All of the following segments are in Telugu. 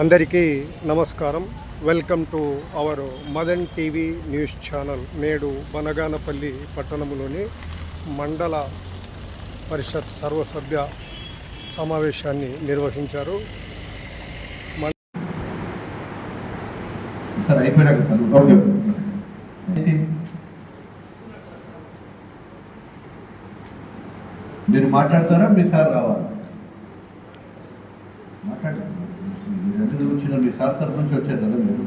అందరికీ నమస్కారం. Welcome to our Madan TV news channel నేడు బనగానపల్లి పట్టణంలోని మండల పరిషత్ సర్వసభ్య సమావేశాన్ని నిర్వహించారు. మీరు మాట్లాడతారా? మీ సార్ రావాలి మాట్లాడండి మీరు ఎందుకు వచ్చిన సార్ తరఫు నుంచి వచ్చారు కదా మీరు?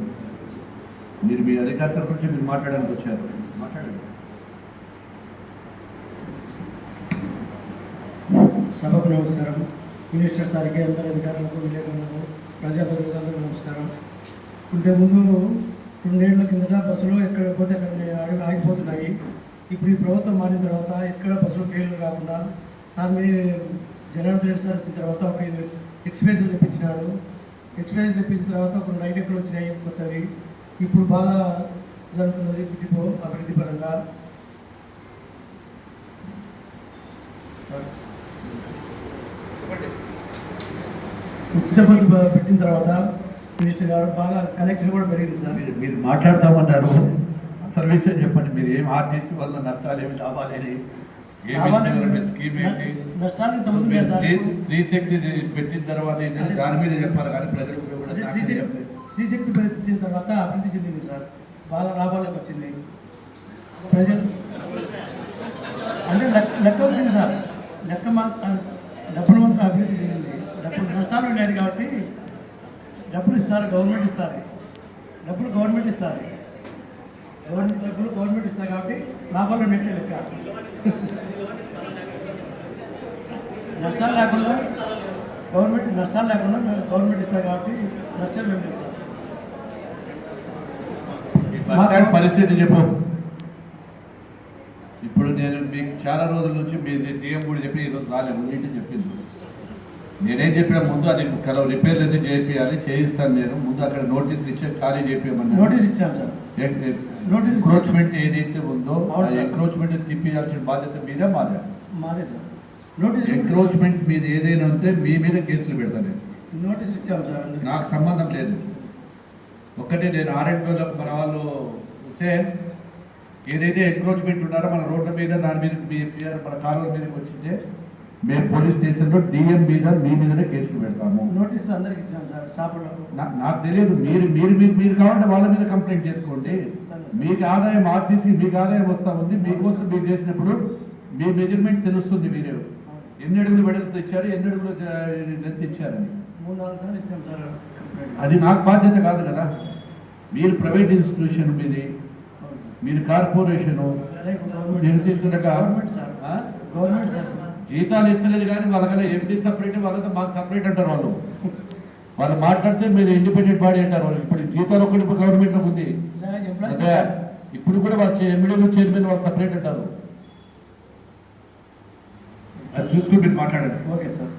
మీరు మీ అధికార తరఫు నుంచి మీరు మాట్లాడడానికి వచ్చారు. మాట్లాడండి. సభకు నమస్కారం. మినిస్టర్ సార్కి అందరి అధికారులకు విలేకరులకు ప్రజాప్రతినిధులకు నమస్కారం. ఇంతకు ముందు రెండేళ్ళ కిందట బస్సులు ఎక్కడ పోతే అక్కడ అడుగు ఆగిపోతున్నాయి. ఇప్పుడు ఈ ప్రభుత్వం మారిన తర్వాత ఎక్కడ బస్సులు ఫెయిల్ కాకుండా సార్ మీ జనార్దన్ రెడ్డి సార్ వచ్చిన తర్వాత ఒక ఎక్స్ప్రెస్ తెప్పించినాడు ఎక్స్ప్రెస్ తర్వాత ఒక నైట్ ఎక్కడ వచ్చినాయి కొత్తవి ఇప్పుడు బాగా జరుగుతున్నది డిపో అభివృద్ధి పరంగా. ఉచిత పెట్టిన తర్వాత మినిస్టర్ గారు బాగా కనెక్షన్ కూడా పెరిగింది సార్. మీరు మీరు మాట్లాడతామన్నారు. సర్వీస్ చెప్పండి మీరు. ఏం ఆర్టీసీ వల్ల నష్టాలు ఏమి లాభాలు ఏమి? స్త్రీ స్త్రీ శక్తి పెట్టిన తర్వాత దాని మీద చెప్పాలి కానీ ప్రజలకు కూడా చెప్పలేదు. శ్రీశక్తి పెట్టిన తర్వాత అభివృద్ధి చెందింది సార్. బాగా లాభాలకు వచ్చింది. ప్రజలు అంటే లెక్క లెక్క వచ్చింది సార్. లెక్క మా డబ్బులు మాత్రం అభివృద్ధి చెందింది. డబ్బులు నష్టాలు ఉన్నాయి కాబట్టి డబ్బులు ఇస్తారు గవర్నమెంట్ ఇస్తారు. డబ్బులు గవర్నమెంట్ ఇస్తారు. గవర్నమెంట్ డబ్బులు గవర్నమెంట్ ఇస్తారు కాబట్టి లాభాలు ఉన్నట్టే లెక్క నష్టాలు లేకుండా గవర్నమెంట్ నష్టాలు లేకుండా గవర్నమెంట్ ఇస్తారు కాబట్టి నష్టాలు మేము ఇస్తాం పరిస్థితి చెప్పు ఇప్పుడు నేను మీకు చాలా రోజుల నుంచి మీ డిఎం కూడా చెప్పి ఈరోజు రాలేదు నీటి చెప్పింది నేనేం చెప్పిన ముందు అది సెలవు రిపేర్లు ఎందుకు చేయించాలి చేయిస్తాను నేను. ముందు అక్కడ నోటీస్ ఇచ్చే ఖాళీ చేయించమని నోటీస్ ఇచ్చాను సార్. ఎంక్రోచ్మెంట్ ఏదైతే ఉందో ఎంక్రోచ్మెంట్ తిప్పించాల్సిన బాధ్యత మీద మాదే. మాదే సార్. నోటీస్ ఎంక్రోచ్మెంట్స్ మీద ఏదైనా ఉంటే మీ మీద కేసులు పెడతాను నోటీస్ ఇచ్చాం సార్. నాకు సంబంధం లేదు. ఒకటి నేను ఆర్ఎండ్ఓలో మన వాళ్ళు వస్తే ఏదైతే ఎంక్రోచ్మెంట్ ఉన్నారో మన రోడ్ల మీద దాని మీద మీ మన కాలువల మీదకి వచ్చింటే మేము పోలీస్ స్టేషన్లో డిఎం మీద మీ మీదనే కేసులు పెడతాము. నోటీస్ అందరికి ఇచ్చాం సార్ షాపులకు నాకు తెలియదు మీరు మీరు మీరు మీరు కావాలంటే వాళ్ళ మీద కంప్లైంట్ చేసుకోండి. మీకు ఆదాయం ఆర్టీసీ మీకు ఆదాయం వస్తా ఉంది. మీకోసం మీరు చేసినప్పుడు మీ మెజర్మెంట్ తెలుస్తుంది మీరు. ఎన్ని అడుగులు వెడల్పు ఇచ్చారు ఎన్ని అడుగులు లెంత్ ఇచ్చారని మూడు నాలుగు సార్లు ఇచ్చాం సార్ అది నాకు బాధ్యత కాదు కదా. మీరు ప్రైవేట్ ఇన్స్టిట్యూషన్ మీది. మీరు కార్పొరేషను నేను తీసుకున్నాక? Government sir. జీతాలు ఇస్తలేదు కానీ వాళ్ళకన్నా ఎండి సపరేట్ వాళ్ళతో మాకు సపరేట్ అంటారు వాళ్ళు. వాళ్ళు మాట్లాడితే మీరు ఇండిపెండెంట్ బాడీ అంటారు వాళ్ళు. ఇప్పుడు జీతాలు ఒకటి గవర్నమెంట్లో ఉంది. ఇప్పుడు కూడా వాళ్ళు ఎమ్మెల్యేలు చైర్మన్ వాళ్ళు సపరేట్ అంటారు. అది చూసుకుని మీరు మాట్లాడండి. Okay sir